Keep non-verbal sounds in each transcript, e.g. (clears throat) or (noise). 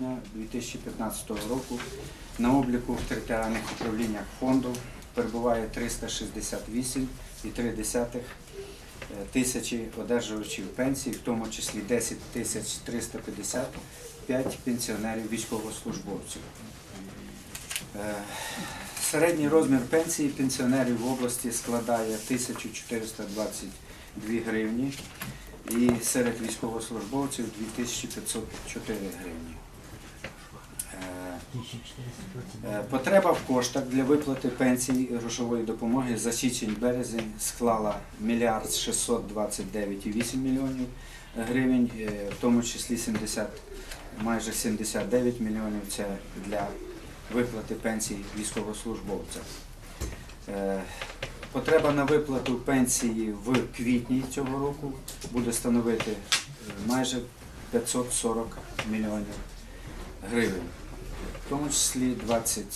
квітня 2015 року на обліку в територіальних управліннях фонду перебуває 368,3 тисячі одержувачів пенсій, в тому числі 10 тисяч 355 пенсіонерів військовослужбовців. Е, Середній розмір пенсії пенсіонерів в області складає 1422 гривні і серед військовослужбовців 2504 гривні. Е, Потреба в коштах для виплати пенсій грошової допомоги за січень-березень склала мільярд 629,8 мільйонів гривень, е, в тому числі 70, майже 79 мільйонів це для виплати пенсій військовослужбовцям. Е, Потреба на виплату пенсії в квітні цього року буде становити майже 540 мільйонів гривень, тому числі 20, е,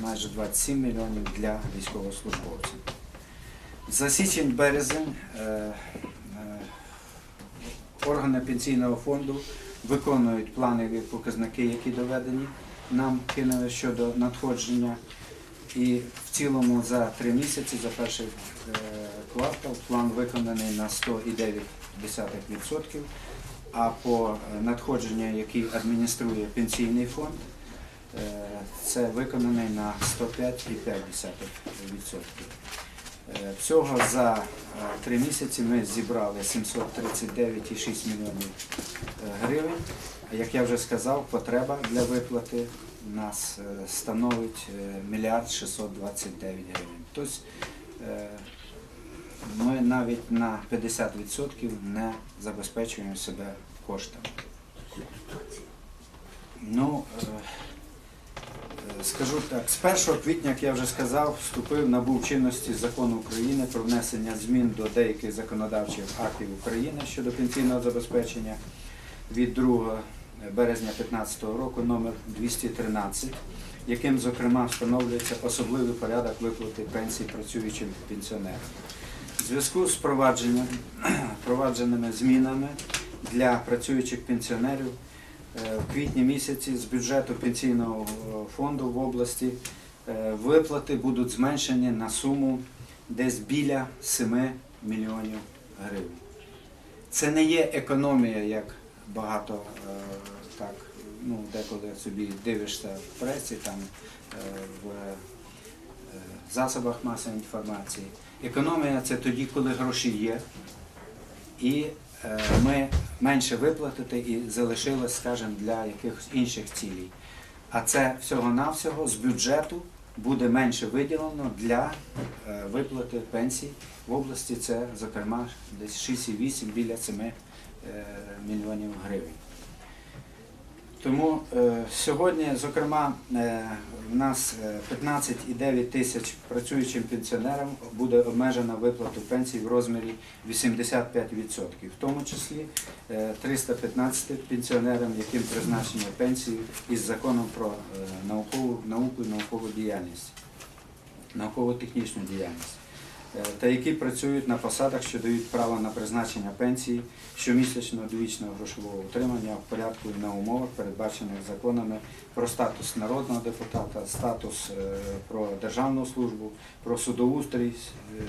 майже 27 мільйонів для військовослужбовців. За січень-березень е, е, органи пенсійного фонду виконують планові показники, які доведені нам кинули щодо надходження. І в цілому за три місяці, за перший квартал, план виконаний на 100,9%, а по надходженню, які адмініструє пенсійний фонд, це виконаний на 105,5%. Е, Всього за е, три місяці ми зібрали 739,6 мільйонів е, гривень. Як я вже сказав, потреба для виплати нас е, становить е, мільярд 629 гривень. Тобто е, ми навіть на 50% не забезпечуємо себе коштами. Ну, е, е, скажу так, з 1 квітня, як я вже сказав, вступив набув чинності закон України про внесення змін до деяких законодавчих актів України щодо пенсійного забезпечення від 2 березня 2015 року номер 213, яким, зокрема, встановлюється особливий порядок виплати пенсій працюючим пенсіонерам. В зв'язку з (clears throat) впровадженими змінами для працюючих пенсіонерів е, в квітні місяці з бюджету пенсійного е, фонду в області е, виплати будуть зменшені на суму десь біля 7 мільйонів гривень. Це не є економія, як багато е, так, ну, деколи собі дивишся в пресі, там, е, в е, засобах масової інформації. Економія це тоді, коли гроші є, і е, ми менше виплатити і залишилось, скажімо, для якихось інших цілей. А це всього-навсього з бюджету буде менше виділено для е, виплати пенсій в області. Це, зокрема, десь 6,8 біля 7 е, мільйонів гривень. Тому е, сьогодні, зокрема, е, в нас е, 15,9 тисяч працюючим пенсіонерам буде обмежена виплата пенсій в розмірі 85%, в тому числі е, 315 пенсіонерам, яким призначені пенсії із законом про е, наукову, науку і наукову діяльність, науково-технічну діяльність. Е, Та які працюють на посадах, що дають право на призначення пенсії щомісячного довічного грошового утримання в порядку і на умовах, передбачених законами про статус народного депутата, статус е, про державну службу, про судоустрій е,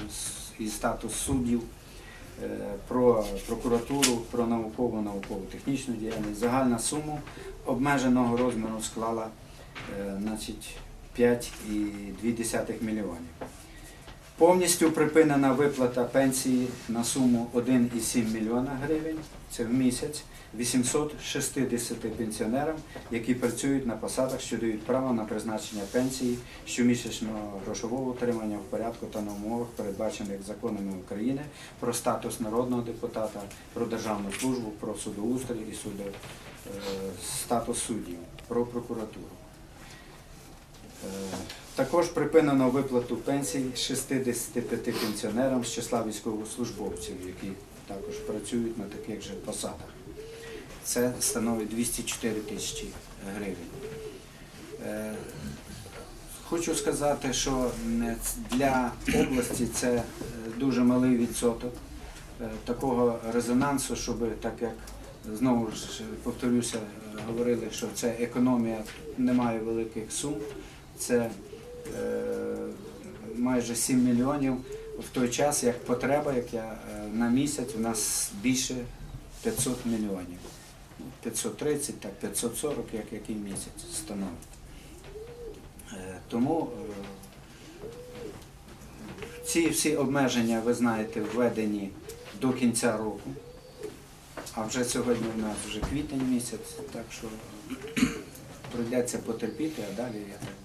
і статус суддів, про прокуратуру, про наукову науково-технічну діяльність. Загальна сума обмеженого розміру склала значить, 5,2 мільйонів. Повністю припинена виплата пенсії на суму 1,7 мільйона гривень, це в місяць, 860 пенсіонерам, які працюють на посадах, що дають право на призначення пенсії щомісячного грошового утримання в порядку та на умовах, передбачених законами України про статус народного депутата, про державну службу, про судоустрій і суду, е, статус суддів, про прокуратуру. Також припинено виплату пенсій 65 пенсіонерам з числа військовослужбовців, які також працюють на таких же посадах. Це становить 204 тисячі гривень. Е, Хочу сказати, що для області це е, дуже малий відсоток е, такого резонансу, щоб так як знову ж повторюся, говорили, що це економія немає великих сум. Це майже 7 мільйонів в той час, як потреба, як я е, на місяць, у нас більше 500 мільйонів. 530, так, 540, як який місяць становить. Е, Тому е, ці всі обмеження, ви знаєте, введені до кінця року. А вже сьогодні у нас вже квітень місяць, так що прийдеться потерпіти, а далі я так